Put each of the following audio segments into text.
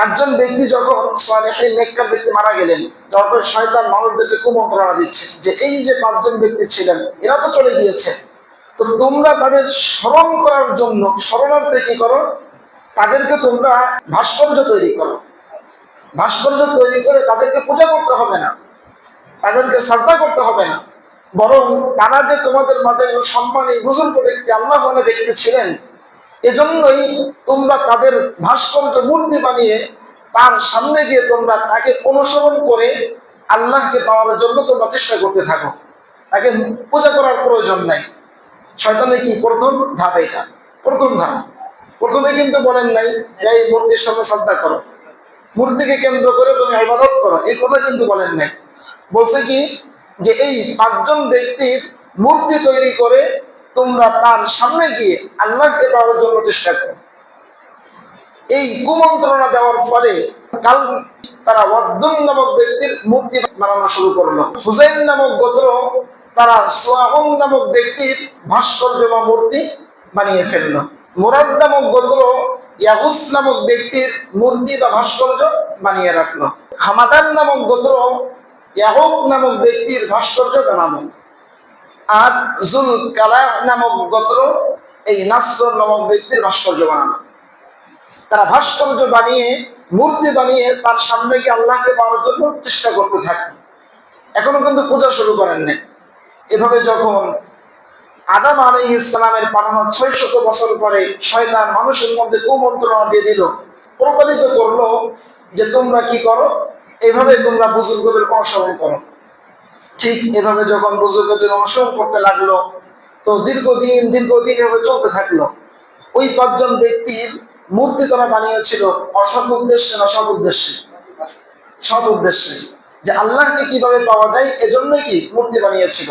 পাঁচজন ব্যক্তি যখন সালেহীন নেককার ব্যক্তি মারা গেলেন তখন শয়তান মানুষদেরকে কুমন্ত্রণা দিচ্ছে যে এই যে পাঁচজন ব্যক্তি ছিলেন, এরা তো চলে গিয়েছে। তো তোমরা তাদের স্মরণ করার জন্য স্মরণার্থে কি করো? তাদেরকে তোমরা ভাস্কর্য তৈরি করো। ভাস্কর্য তৈরি করে তাদেরকে পূজা করতে হবে না। তাদেরকে সাজদা করতে হবে না। বরং তারা যে তোমাদের মাঝে সম্মানী, বুজুর্গ ব্যক্তি আল্লাহ ব্যক্তি ছিলেন এজন্যই তোমরা তাদের ভাস্কর্য মূর্তি বানিয়ে তার সামনে গিয়ে তোমরা তাকে অনুসরণ করে আল্লাহকে পাওয়ার জন্য তোমরা চেষ্টা করতে থাকো। তাকে পূজা করার প্রয়োজন নাই। শয়তানে কি প্রথম ধাপ এটা? প্রথম ধাপ। প্রথমে কিন্তু বলেন নাই যে এই মূর্তির সামনে শ্রদ্ধা করো। মূর্তিকে কেন্দ্র করে তুমি ইবাদত করো। এই কথা কিন্তু বলেন নাই। বলছে কি? যে এই পাঁচজন ব্যক্তির মূর্তি তৈরি করে তোমরা তার সামনে গিয়ে আল্লাহকে পাওয়ার জন্য চেষ্টা করো। এই কুমন্ত্রণা দেওয়ার ফলে কাল তারা ওয়াদ্দুন নামক ব্যক্তির মূর্তি বানানো শুরু করল। হুসাইন নামক গোত্র তারা সোয়াহম নামক ব্যক্তির ভাস্কর্য বা মূর্তি বানিয়ে ফেলল। মুরাদ নামক গোত্র ইয়াহুস নামক ব্যক্তির মূর্তি বা ভাস্কর্য বানিয়ে রাখল। হামাদান নামক গোত্র ইয়াহুক নামক ব্যক্তির ভাস্কর্য বানানো আর কালা নামক গোত্র এই নাসর নামক ব্যক্তির ভাস্কর্য বানানো। তারা ভাস্কর্য বানিয়ে, মূর্তি বানিয়ে তার সামনে গিয়ে আল্লাহকে পাওয়ার জন্য চেষ্টা করতে থাকে। এখনও কিন্তু পূজা শুরু করেন নাই। এভাবে যখন আদাম আলী ইসলামের পাঠানো ছয় শত বছর পরে শয়তান মানুষের মধ্যে কুমন্ত্রণা দিয়ে দিল প্রতারিত করল যে তোমরা কি করো? এভাবে তোমরা বুজুর্গদের অনুসরণ করো। ঠিক এভাবে যখন বুজুর্গদের অনুসরণ করতে লাগল, তো দীর্ঘদিন দীর্ঘদিন এভাবে চলতে থাকল। ওই পাঁচজন ব্যক্তির মূর্তি তারা বানিয়েছিল অসৎ উদ্দেশ্যে না সৎ উদ্দেশ্যে? সৎ উদ্দেশ্যে। যে আল্লাহকে কীভাবে পাওয়া যায়, এজন্যই কি মূর্তি বানিয়েছিল?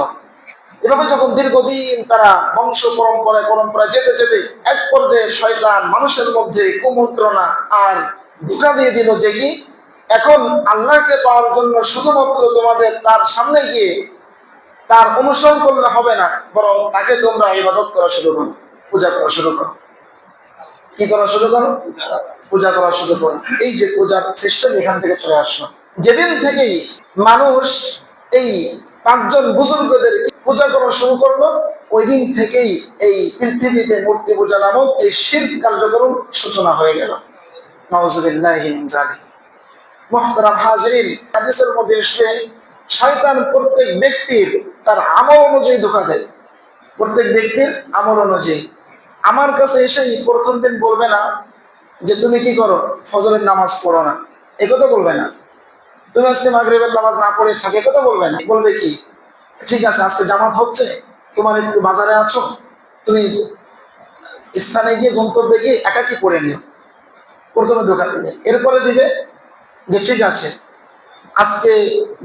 এভাবে যখন দীর্ঘদিন তারা বংশ, পরম্পরায় পরম্পরায় যেতে যেতে এক পর্যায়ে শয়তান মানুষের মধ্যে কুমন্ত্রণা আর ধোকা দিয়ে দিল যে কি এখন আল্লাহকে পাওয়ার জন্য শুধুমাত্র তোমাদের তার সামনে গিয়ে তার অনুসরণ করলে হবে না, বরং তাকে তোমরা ইবাদত করা শুরু করো, পূজা করা শুরু করো। কি করা শুরু করো? পূজা করা শুরু করো। এই যে পূজার সিস্টেম এখান থেকে চলে আসলো। যেদিন থেকেই মানুষ এই পাঁচজন বুজুর্গদের পূজা করা শুরু করল ওই দিন থেকেই এই পৃথিবীতে মূর্তি পূজা নামক এই শির কার্যক্রম সূচনা হয়ে গেল। মিন জালিক মুহতারাম হাজরিন, হাদিসের মধ্যে এসে শয়তান প্রত্যেক ব্যক্তির তার আমল অনুযায়ী ধোকা দেয়। প্রত্যেক ব্যক্তির আমল অনুযায়ী। আমার কাছে এসেই প্রথম দিন বলবে না যে তুমি কি করো, ফজরের নামাজ পড়ো না। এ কথা বলবে না। তুমি আজকে মাগরিবের নামাজ না পড়ে থাকে কথা বলবে না। বলবে কি? ঠিক আছে, আজকে জামাত হচ্ছে, তোমার একটু বাজারে আছো, তুমি স্থানে গিয়ে গন্তব্যে গিয়ে একাকি পড়ে নিও। প্রথমে ধোকা দিবে। এরপরে দিবে যে ঠিক আছে, আজকে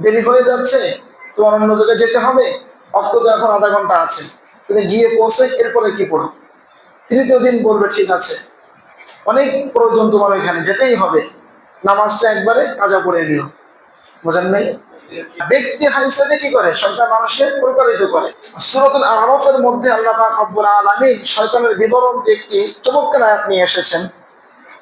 দেরি হয়ে যাচ্ছে, তোমার অন্য জায়গায় যেতে হবে অক্ত তো এখন আধা ঘণ্টা আছে। তুমি গিয়ে পৌঁছে এরপরে কি পড়ো? তৃতীয় দিন বলবে ঠিক আছে। অনেক প্রয়োজন তোমার ওইখানে যেতেই হবে। নামাজটা একবারে কাজা পড়ে নিও। বোঝেন নাই? ব্যক্তি হাদিসে কি করে? শয়তান মানুষকে প্রতারিত করে। সূরাতুল আরফের মধ্যে আল্লাহ পাক রব্বুল আলামিন শয়তানের বিবরণ একটি চমৎকার আয়াত নিয়ে এসেছেন।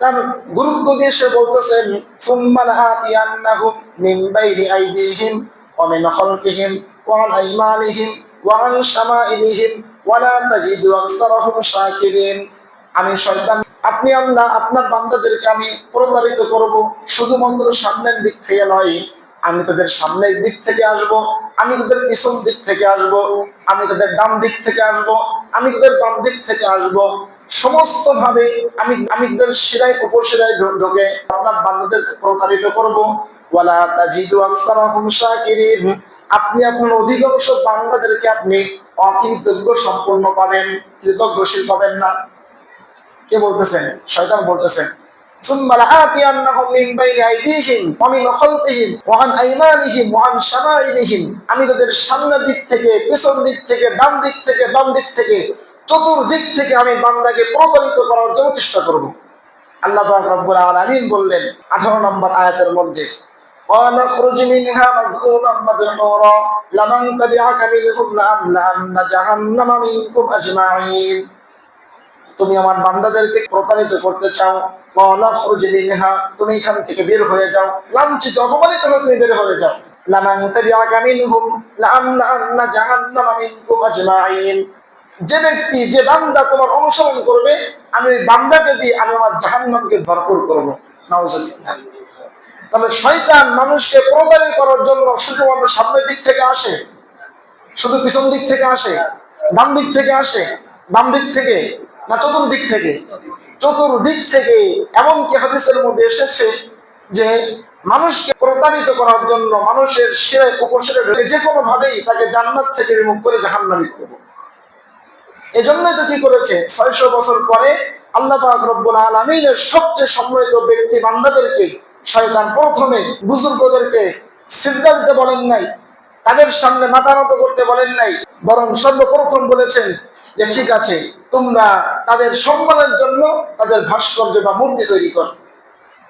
তার গুরুত্ব দিয়ে সে বলতেছেন সুম্মা লাআতিয়ান্নাহুম মিন বাইনি আইদিহিম ওয়া মিন খালফিহিম ওয়া আন আইমানিহিম ওয়া আন শামাইলিহিম ওয়া লা তাজিদু আকসারাহুম শাকিরিন আমি শয়তান, আপনি আল্লাহ আপনার বান্দাদেরকে আমি প্রতারিত করব শুধুমাত্র সামনের দিক থেকে নয়, আমি তাদের সামনের দিক থেকে আসব, আমি তাদের পিছন দিক থেকে আসব, আমি তাদের ডান দিক থেকে আসব, আমি তাদের বাম দিক থেকে আসব। সমস্ত ভাবে আমি আমি তাদের শিরায় উপর শিরায় ঢো- ঢোকে আপনার বান্দাদের প্রতারিত করব ওয়ালা তাজিদু আকসারাহুম শাকিরিন আপনি আপনার অধিকাংশ বান্দাদেরকে আপনি অকৃতজ্ঞ সম্পূর্ণ পাবেন কৃতজ্ঞশীল পাবেন না কে বলতেছেন শয়তান বলতেছেন ثم لآتينهم من بين أيديهم ومن خلفهم وعن أيمانهم وعن شمائلهم আমি তাদের সামনের দিক থেকে পিছন দিক থেকে ডান দিক থেকে বাম দিক থেকে চতুর্দিক থেকে আমি বান্দাকে প্রতারিত করার জন্য চেষ্টা করব আল্লাহ পাক রব্বুল আলামিন বললেন 18 নম্বর আয়াতের মধ্যে قال اخرج منها مذءوما مدحورا لمن تبعك منهم لأملأن جهنم منكم أجمعين তুমি আমার বান্দাদেরকে প্রতারিত করতে চাও মহলা খুরুজ মিনহা তুমি এখান থেকে বের হয়ে যাও লাঞ্ছিত অপমানিত হয়ে তুমি বের হয়ে যাও লামান তাবিআকা মিনহুম লাআমলাআন্না জাহান্নামা মিনকুম আজমাইন যে ব্যক্তি, যে বান্দা তোমার অনুসরণ করবে, আমি ওই বান্দাকে দিয়ে আমি আমার জাহান্নামকে ভরপুর করব। তাহলে শয়তান মানুষকে প্রতারিত করার জন্য শুধু শুধুমাত্র সামনের দিক থেকে আসে? শুধু পিছন দিক থেকে আসে? ডান দিক থেকে আসে? বাম দিক থেকে? না চতুর্দিক থেকে? চতুর্দিক থেকে। এমনকি হাদিসের মধ্যে এসেছে যে মানুষকে প্রতারিত করার জন্য মানুষের শিরে উপশিরে যে কোনো ভাবেই তাকে জান্নাত থেকে রিমুভ করে জাহান্নামি করব এজন্যই তো কি করেছে? ছয়শো বছর পরে আল্লাহ রব্বুল আলমিনের সবচেয়ে সম্মানিত ব্যক্তি বান্দাদেরকে, শয়তান প্রথমে বুজুর্গদেরকে সিজদা দিতে বলেন নাই, তাদের সামনে মাথা করতে বলেন নাই, বরং সর্বপ্রথম বলেছেন যে, ঠিক আছে, তোমরা তাদের সম্মানের জন্য তাদের ভাস্কর্য বা মূর্তি তৈরি করো।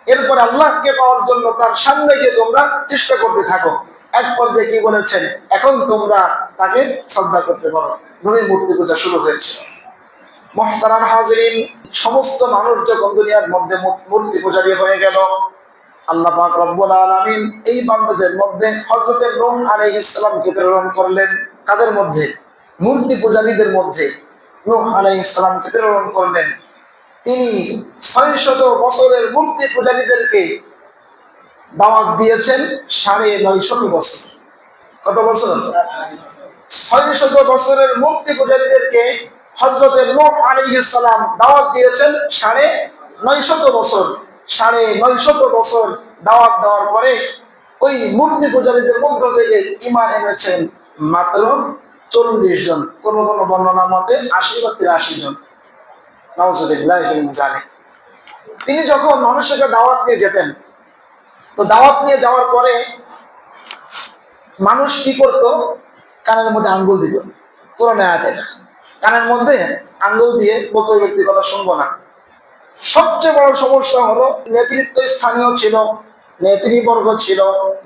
এরপর আল্লাহকে পাওয়ার জন্য তার সামনে গিয়ে তোমরা চেষ্টা করতে থাকো। এক পর্যায়ে কি বলেছেন? এখন তোমরা তাকে শ্রদ্ধা করতে পারো। নবী মূর্তি পূজা শুরু হয়েছে। মহতারাম হাজরিন, সমস্ত মানুষ যখন দুনিয়ার মধ্যে মূর্তি পূজারী হয়ে গেল। আল্লাহ পাক রব্বুল আলামিন এই বান্দাদের মধ্যে হযরত নূহ আলাইহিস সালামকে প্রেরণ করলেন। কাদের মধ্যে? মূর্তি পূজারীদের মধ্যে নূহ আলাইহিস সালামকে প্রেরণ করলেন। তিনি ছয় শত বছরের মূর্তি পূজারীদেরকে দাওয়াত দিয়েছেন সাড়ে নয় শত বছর। কত বছর? ছয় বছরের মূর্তি পূজারীদেরকে হজরতের নূহ সালাম দাওয়াত দিয়েছেন সাড়ে নয় শত বছর। সাড়ে নয় শত বছর দাওয়াত দেওয়ার পরে ওই মূর্তি পূজারীদের মধ্য থেকে ইমান এনেছেন মাত্র চল্লিশ জন। কোন কোন বর্ণনা মতে আশি বা তিরাশি জন। জানে। তিনি যখন মানুষকে দাওয়াত নিয়ে যেতেন, তো দাওয়াত নিয়ে যাওয়ার পরে মানুষ কি করত? কানের মধ্যে আঙ্গুল দিত কোরআনে আয়াত এটা। কানের মধ্যে আঙ্গুল দিয়ে বলতো ওই ব্যক্তির কথা শুনব না। সবচেয়ে বড় সমস্যা হলো, নেতৃত্ব স্থানীয় ছিল, নেতৃবর্গ ছিল,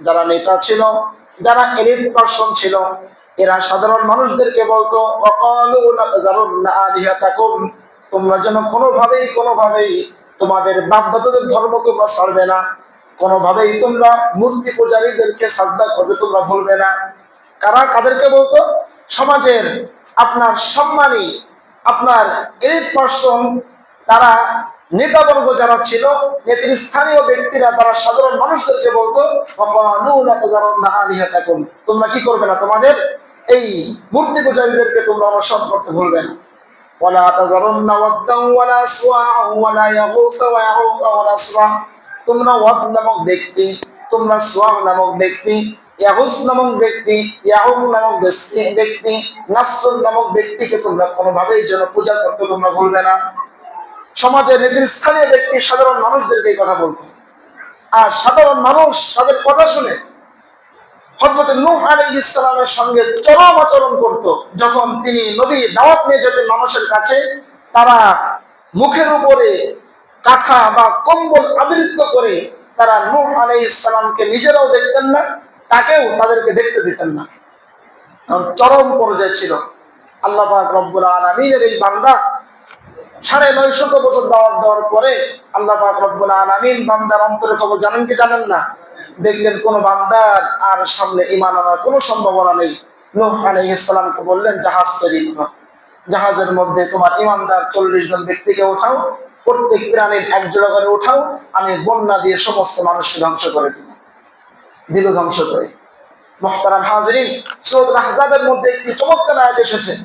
যারা নেতা ছিল, যারা এলিট পার্সন ছিল, এরা সাধারণ মানুষদেরকে বলতো তোমরা যেন কোনোভাবেই কোনোভাবেই তোমাদের বাপদাদাদের ধর্ম তোমরা ছাড়বে না। কোনোভাবেই তোমরা মূর্তি পূজারীদেরকে শ্রদ্ধা করতে তোমরা ভুলবে না। কারা কাদেরকে বলতো? সমাজের আপনার সম্মানী, আপনার এলিট পার্সন তারা নেতাবর্গ যারা ছিল নেত্রী স্থানীয় ব্যক্তিরা তারা সাধারণ মানুষদেরকে বলতো তোমরা কি করবে না তোমাদের? এই মূর্তি পূজারীদেরকে তোমরা অনুসরণ করতে ভুলবে না। তোমরা ওয়াদ নামক ব্যক্তি, তোমরা সোয়াং নামক ব্যক্তি ইয়াহুস নামক ব্যক্তি ইয়াহুম নামক ব্যক্তি নাসর নামক ব্যক্তিকে তোমরা কোনোভাবেই যেন পূজা করতে তোমরা ভুলবে না। সমাজের নেতৃস্থানীয় ব্যক্তি সাধারণ মানুষদেরকে এই কথা বলতো আর সাধারণ মানুষ তাদের কথা শুনে হজরত নূহ আলী ইসলামের সঙ্গে চরম আচরণ করত। যখন তিনি নবী দাওয়াত নিয়ে যেতেন মানুষের কাছে, তারা মুখের উপরে কাঁথা বা কম্বল আবৃত্ত করে তারা নূহ আলী ইসলামকে নিজেরাও দেখতেন না। তাকেও তাদেরকে দেখতে দিতেন না। চরম পর্যায়ে ছিল। আল্লাহ রব্বুল আলমিনের এই বান্দা সাড়ে নয় শত বছর দাওয়াত দেওয়ার পরে আল্লাহ রব্বুল আলামিন বান্দার অন্তরের খবর জানেন কি জানেন না? দেখলেন কোন বান্দার আর সামনে ইমান আনার কোনো সম্ভাবনা নেই। নূহ আলাইহিস সালামকে বললেন, জাহাজ তৈরি করো। জাহাজের মধ্যে তোমার ইমানদার চল্লিশ জন ব্যক্তিকে উঠাও প্রত্যেক প্রাণীর এক জোড়া করে উঠাও আমি বন্যা দিয়ে সমস্ত মানুষকে ধ্বংস করে দিব। দিল ধ্বংস করে মোহতারাম হাজরিন সৌদ রাহজাবের মধ্যে একটি চমৎকার আয়াত এসেছে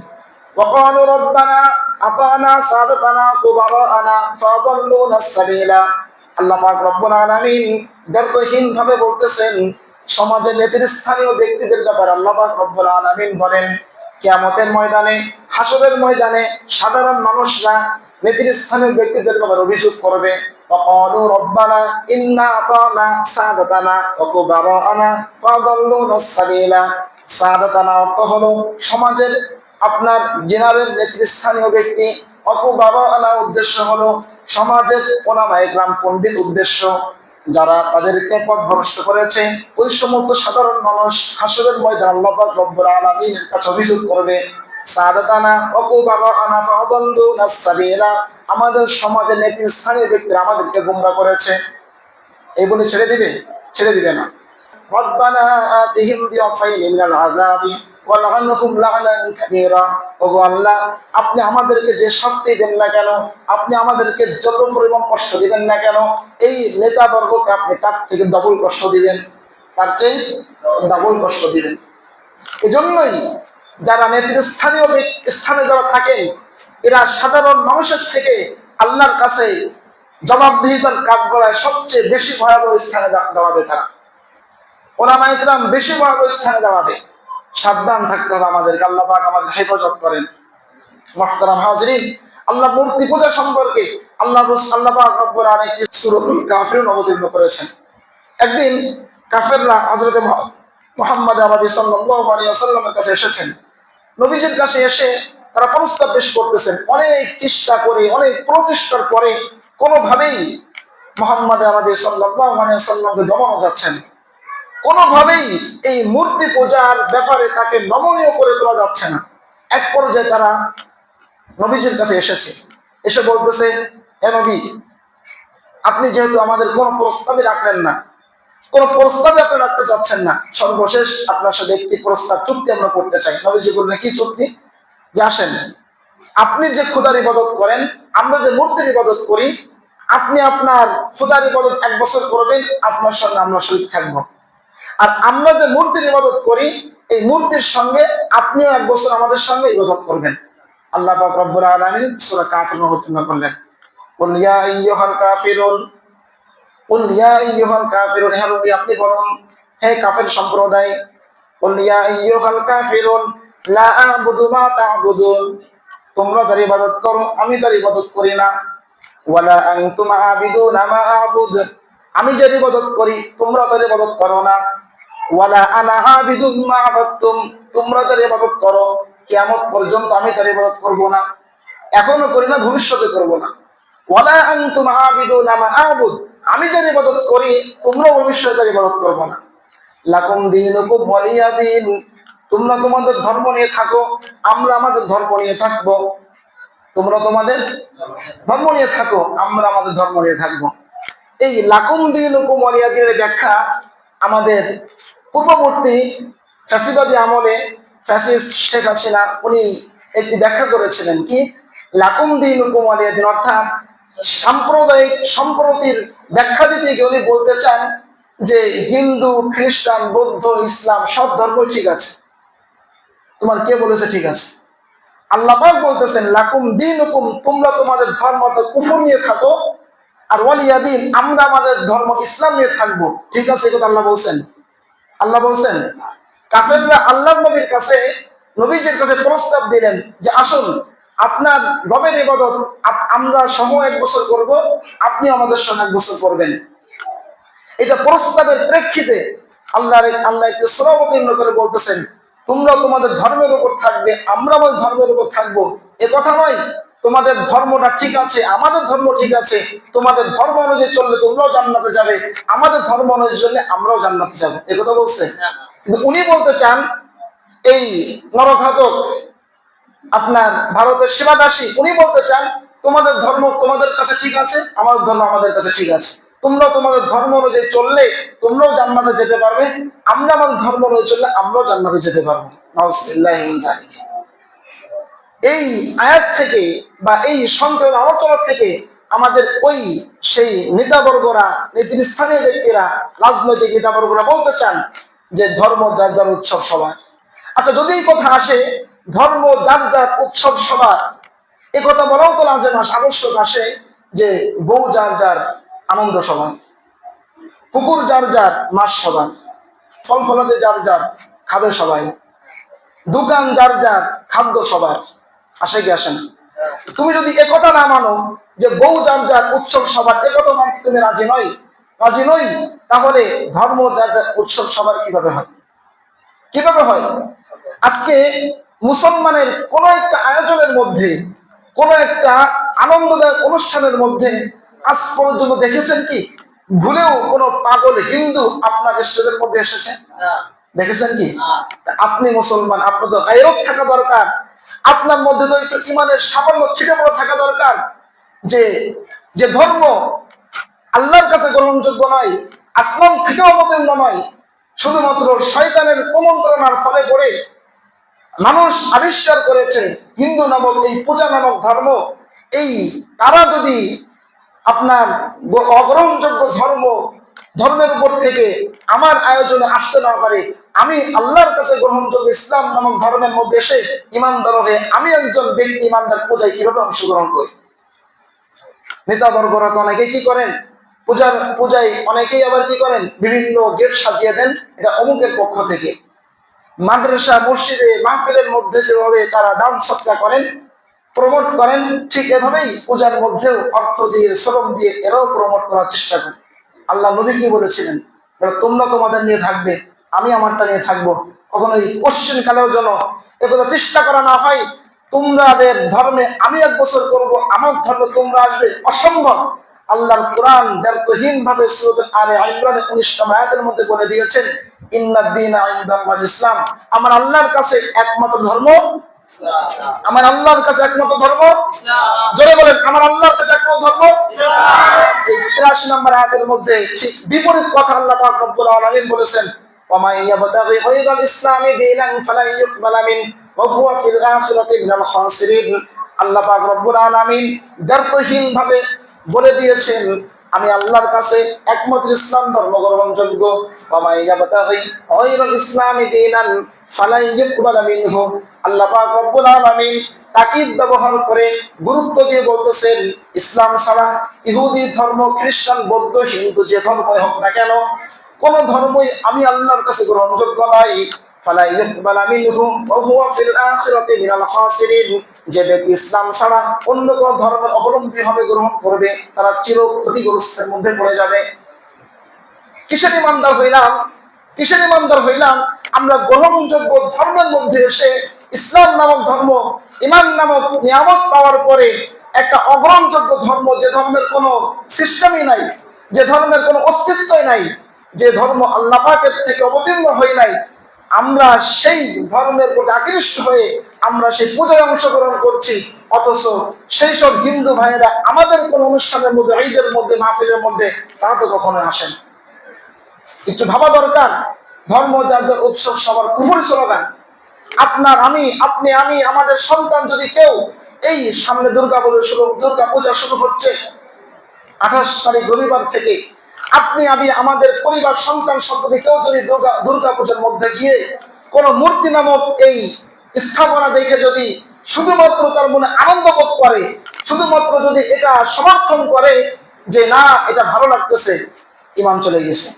وقالوا ربنا أطعنا سادتنا كبراءنا فأضلونا السبيل আল্লাহ পাক রব্বুল আলামিন দর্দহীন ভাবে বলতেছেন সমাজের নেতৃস্থানীয় ব্যক্তিদের ব্যাপারে আল্লাহ পাক রব্বুল আলামিন বলেন কিয়ামতের ময়দানে হাসরের ময়দানে সাধারণ মানুষরা নেতৃস্থানীয় ব্যক্তিদের ব্যাপারে অভিযোগ করবে وقالوا ربنا إنا أطعنا سادتنا وكبراءنا فأضلونا السبيل সাদাতানা অর্থ হলো সমাজের আপনার জেনারেল নেতৃস্থানীয় ব্যক্তি অকুবাবা আনা উদ্দেশ্য হলো সমাজের ওলামা একরাম পণ্ডিত উদ্দেশ্য যারা তাদেরকে পথ ভ্রষ্ট করেছে ওই সমস্ত সাধারণ মানুষ হাসরের ময়দান আল্লাহ পাক রব্বুল আলামিনের কাছে অভিযোগ করবে সাদাতানা অকুবাগানা ফাদাল্লুনা সাবিলা। আমাদের সমাজে নেতৃস্থানীয় ব্যক্তিরা আমাদেরকে গুমরা করেছে। এই বলে ছেড়ে দিবে? ছেড়ে দিবে না। রব্বানা আতিহিম দিয়াফাইন মিনাল আযাবি আল্লাহ, আপনি আমাদেরকে যে শাস্তি দেন না কেন, আপনি আমাদেরকে যত পরিমাণ কষ্ট দিবেন না কেন, এই নেতাবর্গকে আপনি তার থেকে ডবল কষ্ট দিবেন। তার চেয়ে ডবল কষ্ট দিবেন। এজন্যই যারা নেতৃস্থানীয় স্থানে যারা থাকেন, এরা সাধারণ মানুষের থেকে আল্লাহর কাছে জবাবদিহিতার করায় সবচেয়ে বেশি ভয়াবহ স্থানে দাঁড়াবে তারা। ওলামা ইকরাম বেশি ভয়াবহ স্থানে দাঁড়াবে। সাবধান থাকতে হবে আমাদেরকে, আল্লাহ পাক আমাদের হেফাজত করেন। মহতারাম হাজরিন, আল্লাহ মূর্তি পূজা সম্পর্কে আল্লাহ আল্লাহ পাক অবতীর্ণ করেছেন। একদিন কাফেররা হযরত মুহাম্মদ আরবি সাল্লাল্লাহু আলাইহি ওয়াসাল্লামের কাছে এসেছেন। নবীজির কাছে এসে তারা প্রস্তাব পেশ করতেছেন। অনেক চেষ্টা করে, অনেক প্রচেষ্টার পরে কোনোভাবেই মোহাম্মদ আরবি ওয়াসাল্লামকে দমানো যাচ্ছেন কোনোভাবেই এই মূর্তি পূজার ব্যাপারে তাকে নমনীয় করে তোলা যাচ্ছে না। এক পর্যায়ে তারা নবীজির কাছে এসেছে। এসে বলতেছে এ নবী, আপনি যেহেতু আমাদের কোনো প্রস্তাবই রাখলেন না কোন প্রস্তাবে আপনি রাখতে চাচ্ছেন না। সর্বশেষ আপনার সাথে একটি প্রস্তাব চুক্তি আমরা করতে চাই। নবীজি বললেন কি চুক্তি? যে আসেন, আপনি যে খুদার ইবাদত করেন, আমরা যে মূর্তির ইবাদত করি, আপনি আপনার খুদার ইবাদত এক বছর করবেন, আপনার সঙ্গে আমরা শহীদ থাকব। আর আমরা যে মূর্তির ইবাদত করি, এই মূর্তির সঙ্গে আপনিও এক বছর আমাদের সঙ্গে ইবাদত করবেন। আল্লাহ রব্বুল আলামিন সূরা অবতীর্ণ করলেন। কুল ইয়া কাফিরুন আপনি বলুন, হে কাফের সম্প্রদায় লা তোমরা যার ইবাদত করো, আমি তার ইবাদত করি না। আমি যার ইবাদত করি, তোমরা তার ইবাদত করো না। তোমরা যার ইবাদত করো, কিয়ামত পর্যন্ত আমি তার ইবাদত করব না। এখনও করি না, ভবিষ্যতে করব না। ওয়ালা আনতুম আবিদুনা মা আ'বুদ আমি যার ইবাদত করি তোমরা ভবিষ্যতে তার ইবাদত করব না। লাকুম দীনুকুম ওয়ালিয়া দিন। তোমরা তোমাদের ধর্ম নিয়ে থাকো, আমরা আমাদের ধর্ম নিয়ে থাকব। তোমরা তোমাদের ধর্ম নিয়ে থাকো, আমরা আমাদের ধর্ম নিয়ে থাকব। এই লাকুম দিন হুকুম দিনের ব্যাখ্যা আমাদের পূর্ববর্তী ফ্যাসিবাদী আমলে ফ্যাসিস্ট শেখ হাসিনা, উনি একটি ব্যাখ্যা করেছিলেন কি? লাকুম দিন হুকুম দিন অর্থাৎ সাম্প্রদায়িক সম্প্রতির ব্যাখ্যা দিতে গিয়ে উনি বলতে চান যে হিন্দু, খ্রিস্টান, বৌদ্ধ, ইসলাম সব ধর্ম ঠিক আছে? তোমার কে বলেছে ঠিক আছে? আল্লাহ বলতেছেন, লাকুম দিন হুকুম তোমরা তোমাদের ধর্ম কুফর নিয়ে থাকো, আর ওয়ালিয়া দিন, আমরা আমাদের ধর্ম ইসলাম নিয়ে থাকব। ঠিক আছে কথা আল্লাহ বলছেন। আল্লাহ বলছেন, কাফেররা আল্লাহ নবীর কাছে, নবীজির কাছে প্রস্তাব দিলেন যে, আসুন আপনার রবের ইবাদত আমরা সহ এক বছর করব আপনি আমাদের সঙ্গে এক বছর করবেন। এটা প্রস্তাবের প্রেক্ষিতে আল্লাহ আল্লাহ একটু সর্বতীর্ণ করে বলতেছেন তোমরা তোমাদের ধর্মের উপর থাকবে আমরা আমাদের ধর্মের উপর থাকব। এ কথা নয় তোমাদের ধর্মটা ঠিক আছে আমাদের ধর্ম ঠিক আছে তোমাদের ধর্ম অনুযায়ী চললে তোমরাও জান্নাতে যাবে আমাদের ধর্ম অনুযায়ী চললে আমরাও জান্নাতে যাব। এ কথা বলছে। কিন্তু উনি বলতে চান এই নরঘাতক আপনার ভারতের সেবাদাসী, উনি বলতে চান, তোমাদের ধর্ম তোমাদের কাছে ঠিক আছে আমার ধর্ম আমাদের কাছে ঠিক আছে। তোমরা তোমাদের ধর্ম অনুযায়ী চললে, তোমরাও জান্নাতে যেতে পারবে। আমরা আমাদের ধর্ম অনুযায়ী চললে, আমরাও জান্নাতে যেতে পারব। এই আয়াত থেকে বা এই সংকলন আলোচনা থেকে আমাদের ওই সেই নেতাবর্গরা, নেতৃস্থানীয় ব্যক্তিরা, রাজনৈতিক নেতাবর্গরা বলতে চান যে ধর্ম যার যার উৎসব সবাই আচ্ছা যদি এই কথা আসে ধর্ম যার যার উৎসব সবার এ কথা বলাও তো লাজে মাস আবশ্যক আসে যে বউ যার যার আনন্দ সভা কুকুর যার যার মাস সভা ফল ফলাতে যার যার খাবে সবাই, দোকান যার যার খাদ্য সবার আসে কি আসে না? তুমি যদি একথা না মানো যে বউ যার যার উৎসব সবার, এ কথা মানতে তুমি রাজি নয় রাজি নই? তাহলে ধর্ম যার যার উৎসব সবার কীভাবে হয়? কীভাবে হয়? আজকে মুসলমানের কোন একটা আয়োজনের মধ্যে কোন একটা আনন্দদায়ক অনুষ্ঠানের মধ্যে আজ পর্যন্ত দেখেছেন কি? ভুলেও কোন পাগল হিন্দু আপনার স্টেজের মধ্যে এসেছে? দেখেছেন কি? আপনি মুসলমান আপনার তো গায়রত থাকা দরকার। আপনার মধ্যে তো একটু ইমানের সামান্য ছিটে পড়া থাকা দরকার। যে যে ধর্ম আল্লাহর কাছে গ্রহণযোগ্য নয় আসমান থেকেও অবতীর্ণ নয় শুধুমাত্র শয়তানের কুমন্ত্রণার ফলে পড়ে মানুষ আবিষ্কার করেছে হিন্দু নামক এই পূজা নামক ধর্ম। এই তারা যদি আপনার অগ্রহণযোগ্য ধর্ম, ধর্মের উপর থেকে আমার আয়োজনে আসতে না পারে, আমি আল্লাহর কাছে গ্রহণযোগ্য ইসলাম নামক ধর্মের মধ্যে এসে ইমানদার হয়ে আমি একজন ব্যক্তি ইমানদার পূজায় কীভাবে অংশগ্রহণ করি? নেতা বর্গরা তো অনেকে কি করেন? পূজার, পূজায় অনেকেই আবার কি করেন? বিভিন্ন গেট সাজিয়ে দেন, এটা অমুকের পক্ষ থেকে। মাদ্রাসা মসজিদে মাহফিলের মধ্যে যেভাবে তারা দান সৎকা করেন প্রমোট করেন ঠিক এভাবেই পূজার মধ্যেও অর্থ দিয়ে শ্রম দিয়ে এরাও প্রমোট করার চেষ্টা করে। আল্লাহ নবী কি বলেছিলেন? বলে, তোমরা তোমাদের নিয়ে থাকবে আমি আমারটা নিয়ে থাকব। কখনোই কোশ্চেন খেলার জন্য একথা চেষ্টা করা না হয়। তোমাদের ধর্মে আমি এক বছর করব আমার ধর্মে তোমরা আসবে অসম্ভব। আল্লাহর কোরআন দায়িত্বহীন ভাবে সুরত আরে ইমরানের আয়াতের মধ্যে বলে দিয়েছেন ইন্নাদ্দিন ইসলাম। আমার আল্লাহর কাছে একমাত্র ধর্ম? আমার আল্লাহর কাছে একমাত্র ধর্ম? জোরে বলেন, আমার আল্লাহর কাছে ধর্ম? এই তিরাশি নম্বর আয়াতের মধ্যে ঠিক বিপরীত কথা আল্লাহ পাক আলামিন বলেছেন আল্লাহ আলামিন দ্ব্যর্থহীন ভাবে বলে দিয়েছেন, আমি আল্লাহর কাছে একমাত্র ইসলাম ধর্ম গ্রহণযোগ্য। ইসলামি দীনান আল্লাহ পাক রব্বুল আলামিন তাকিদ ব্যবহার করে গুরুত্ব দিয়ে বলতেছেন, ইসলাম ছাড়া ইহুদি ধর্ম, খ্রিস্টান, বৌদ্ধ, হিন্দু যে ধর্মই হোক না কেন, কোন ধর্মই আমি আল্লাহর কাছে গ্রহণযোগ্য নয়। ফালা ইউকবালা মিনহু ওয়া হুয়া ফিল আখিরাতি মিনাল খাসিরিন। যে ব্যক্তি ইসলাম ছাড়া অন্য কোন ধর্মের অবলম্বী হবে গ্রহণ করবে, তারা চির ক্ষতিগ্রস্তের মধ্যে পড়ে যাবে। কিসের ইমানদার হইলাম? কিসের ইমানদার হইলাম? আমরা গ্রহণযোগ্য ধর্মের মধ্যে এসে ইসলাম নামক ধর্ম, ইমান নামক নিয়ামত পাওয়ার পরে একটা অগ্রহণযোগ্য ধর্ম, যে ধর্মের কোনো সিস্টেমই নাই, যে ধর্মের কোনো অস্তিত্বই নাই, যে ধর্ম আল্লাহ পাকের থেকে অবতীর্ণ হই নাই আমরা সেই ধর্মের প্রতি আকৃষ্ট হয়ে আমরা সেই পূজায় অংশগ্রহণ করছি। অথচ সেই সব হিন্দু ভাইয়েরা আমাদের কোন অনুষ্ঠানের মধ্যে, ঈদের মধ্যে, মাহফিলের মধ্যে, তারা তো কখনো আসেন। একটু ভাবা দরকার, ধর্ম যার যার উৎসব সবার কুফুরি স্লোগান। আপনার, আমি, আপনি, আমি, আমাদের সন্তান যদি কেউ এই সামনে দুর্গা পুজো শুরু দুর্গা পূজা শুরু হচ্ছে আঠাশ তারিখ রবিবার থেকে আপনি, আমি, আমাদের পরিবার, সন্তান সন্ততি কেউ যদি দুর্গা মধ্যে গিয়ে কোন মূর্তি নামক এই স্থাপনা দেখে যদি শুধুমাত্র তার মনে আনন্দ বোধ করে, শুধুমাত্র যদি এটা সমর্থন করে যে না, এটা ভালো লাগতেছে, ইমাম চলে গেছে।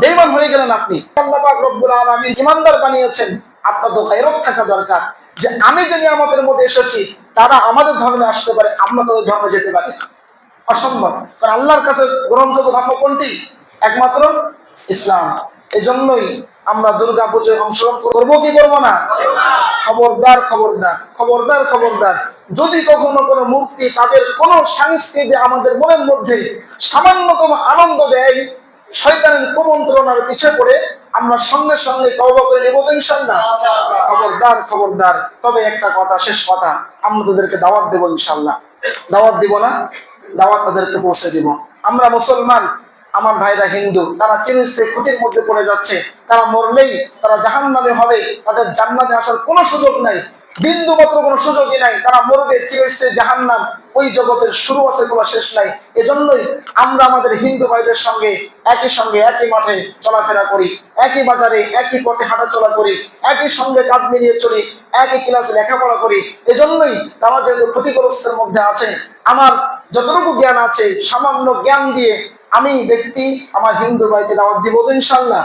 বেঈমান হয়ে গেলেন আপনি। আল্লাহ পাক রব্বুল আলামিন ইমানদার বানিয়েছেন। আপনার তো গায়রত থাকা দরকার। যে আমি যে নিয়ামতের মধ্যে এসেছি, তারা আমাদের ধর্মে আসতে পারে, আমরা তাদের ধর্মে যেতে পারি না। অসম্ভব। কারণ আল্লাহর কাছে গ্রহণযোগ্য ধর্ম কোনটি? একমাত্র ইসলাম। এজন্যই আমরা দুর্গা পুজোয় অংশগ্রহণ করব, কি করব না? খবরদার খবরদার খবরদার খবরদার। যদি কখনো কোনো মূর্তি, তাদের কোন সংস্কৃতি আমাদের মনের মধ্যে সামান্যতম আনন্দ দেয়, শয়তানের কুমন্ত্রণার পিছে পড়ে আমরা সঙ্গে সঙ্গে তওবা করে নেব ইনশাল্লাহ খবরদার খবরদার। তবে একটা কথা, শেষ কথা, আমরা তাদেরকে দাওয়াত দেবো ইনশাল্লাহ দাওয়াত দিব না? দাওয়াত তাদেরকে পৌঁছে দিব। আমরা মুসলমান, আমার ভাইরা হিন্দু, তারা চিনিস্তে ক্ষতির মধ্যে পড়ে যাচ্ছে, তারা মরলেই তারা জাহান নামে হবে, তাদের জান্নাতে আসার কোনো সুযোগ নাই বিন্দু মাত্র কোনো সুযোগই নাই, তারা মরবে চিরস্থায়ী জাহান নাম ওই জগতের শুরু আছে, কোনো শেষ নাই। এজন্যই আমরা আমাদের হিন্দু ভাইদের সঙ্গে, একই সঙ্গে, একই মাঠে চলাফেরা করি, একই বাজারে, একই পথে হাঁটা চলা করি, একই সঙ্গে কাঁধ মিলিয়ে চলি, একই ক্লাসে লেখাপড়া করি। এজন্যই তারা যেহেতু ক্ষতিগ্রস্তের মধ্যে আছে, আমার যতটুকু জ্ঞান আছে, সামান্য জ্ঞান দিয়ে আমি ব্যক্তি আমার হিন্দু ভাইকে দাওয়াত দিব তো ইনশাল্লাহ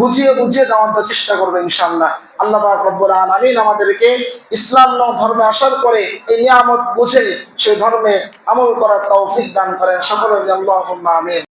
বুঝিয়ে বুঝিয়ে দেওয়ার চেষ্টা করব ইনশাল্লাহ আল্লাহ রব্বুল আলমিন আমাদেরকে ইসলাম ধর্মে আসার পরে এই নিয়ামত বুঝে সেই ধর্মে আমল করার তৌফিক দান করেন। সকলের আল্লাহ আমিন।